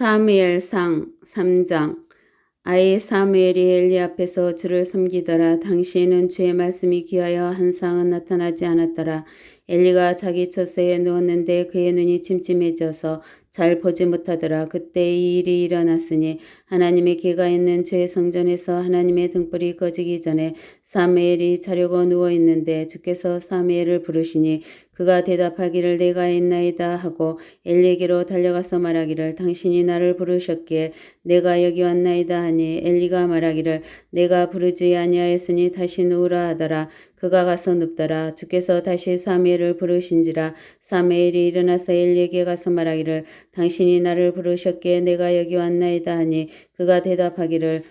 사무엘상 3장 아이 사무엘이 엘리 앞에서 주를 섬기더라. 당시에는 주의 말씀이 귀하여 한 상은 나타나지 않았더라. 엘리가 자기 처소에 누웠는데 그의 눈이 침침해져서 잘 보지 못하더라. 그때 이 일이 일어났으니 하나님의 기가 있는 주의 성전에서 하나님의 등불이 꺼지기 전에 사무엘이 자려고 누워 있는데 주께서 사무엘을 부르시니 그가 대답하기를 내가 있나이다 하고 엘리에게로 달려가서 말하기를 당신이 나를 부르셨기에 내가 여기 왔나이다 하니 엘리가 말하기를 내가 부르지 아니하였으니 다시 누우라 하더라. 그가 가서 눕더라. 주께서 다시 사무엘을 부르신지라 사무엘이 일어나서 엘리에게 가서 말하기를 당신이 나를 부르셨기에 내가 여기 왔나이다 하니 그가 대답하기를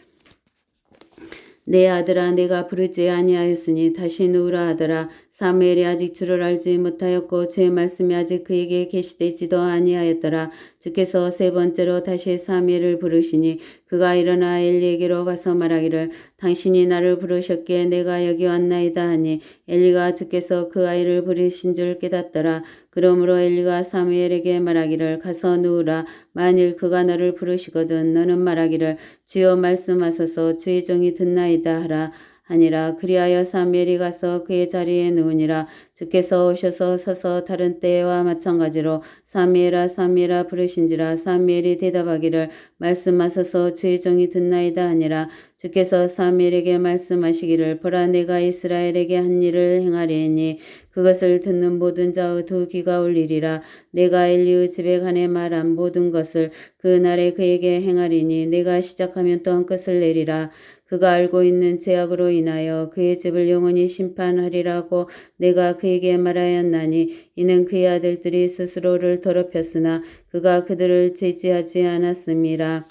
내 아들아 내가 부르지 아니하였으니 다시 누우라 하더라. 사무엘이 아직 주를 알지 못하였고 주의 말씀이 아직 그에게 계시되지도 아니하였더라. 주께서 세 번째로 다시 사무엘을 부르시니 그가 일어나 엘리에게로 가서 말하기를 당신이 나를 부르셨기에 내가 여기 왔나이다 하니 엘리가 주께서 그 아이를 부르신 줄 깨닫더라. 그러므로 엘리가 사무엘에게 말하기를 가서 누우라. 만일 그가 너를 부르시거든 너는 말하기를 주여 말씀하소서 주의 종이 듣나이다 하라. 하니라 그리하여 사무엘이 가서 그의 자리에 누우니라. 주께서 오셔서 서서 다른 때와 마찬가지로 사무엘아 사무엘아 부르신지라. 사무엘이 대답하기를 말씀하소서. 주의 종이 듣나이다 하니라 주께서 사무엘에게 말씀하시기를 보라 내가 이스라엘에게 한 일을 행하리니 그것을 듣는 모든 자의 두 귀가 울리리라 내가 엘리의 집에 관해 말한 모든 것을 그 날에 그에게 행하리니 내가 시작하면 또한 끝을 내리라 그가 알고 있는 죄악으로 인하여 그의 집을 영원히 심판하리라고 내가 그에게 말하였나니 이는 그의 아들들이 스스로를 더럽혔으나 그가 그들을 제지하지 않았습니다.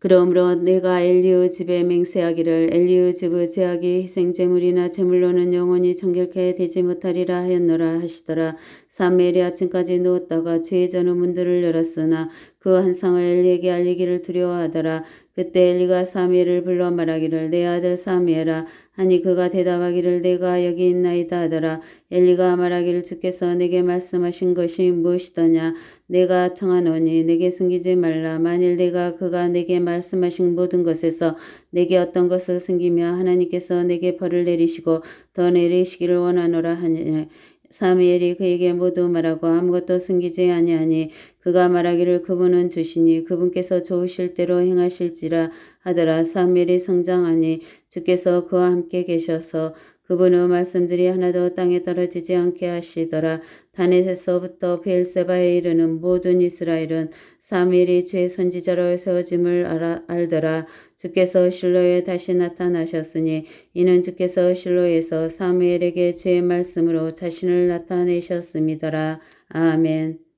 그러므로 내가 엘리의 집에 맹세하기를 엘리의 집의 제약이 희생제물이나 제물로는 영원히 정결케 되지 못하리라 하였노라 하시더라. 사무엘이 아침까지 누웠다가 죄의 전후 문들을 열었으나 그 한상을 엘리에게 알리기를 두려워하더라. 그때 엘리가 사무엘을 불러 말하기를 내 아들 사무엘아 하니 그가 대답하기를 내가 여기 있나이다 하더라. 엘리가 말하기를 주께서 내게 말씀하신 것이 무엇이더냐 내가 청하노니 내게 숨기지 말라 만일 내가 그가 내게 말씀하신 모든 것에서 내게 어떤 것을 숨기며 하나님께서 내게 벌을 내리시고 더 내리시기를 원하노라 하니 사무엘이 그에게 모두 말하고 아무것도 숨기지 아니하니 그가 말하기를 그분은 주시니 그분께서 좋으실 대로 행하실지라 하더라. 사무엘이 성장하니 주께서 그와 함께 계셔서 그분의 말씀들이 하나도 땅에 떨어지지 않게 하시더라. 단에서부터 베엘세바에 이르는 모든 이스라엘은 사무엘이 죄 선지자로 세워짐을 알아, 알더라. 주께서 실로에 다시 나타나셨으니 이는 주께서 실로에서 사무엘에게 죄의 말씀으로 자신을 나타내셨음이더라. 아멘.